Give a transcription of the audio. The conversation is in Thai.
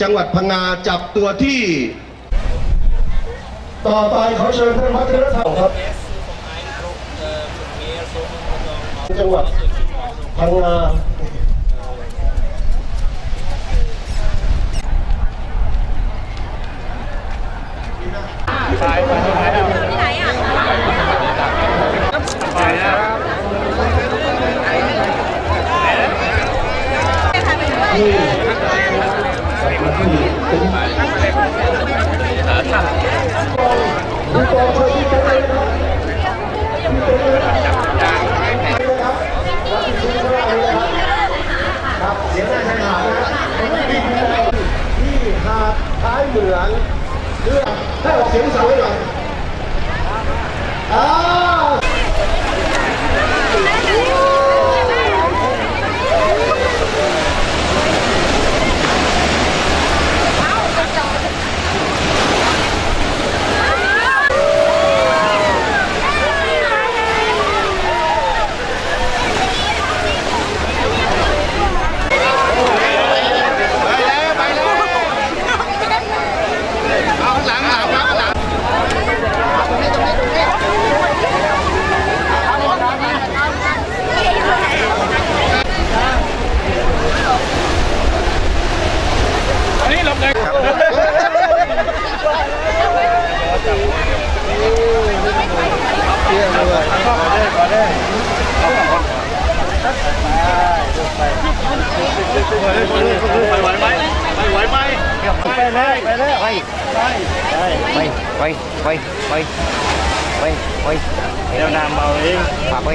จังหวัดพังงาจับตัวที่ ต่อไปขอเชิญท่านวัฒนธรรมครับจังหวัดพังงาที่ไหนอะผู้กองช่ ที่เป็นเลยนะครับรับผิดชอบข้างล่างเลยนะครับ ครับเสียงหน้าชายหาดนะครับที่หาดท้ายเหมืองเรื่องให้ออกเสียงสั่งไว้หน่อยอ้าวไปไปไปไปไปไปเดี๋ยวนำเอาเองพาไป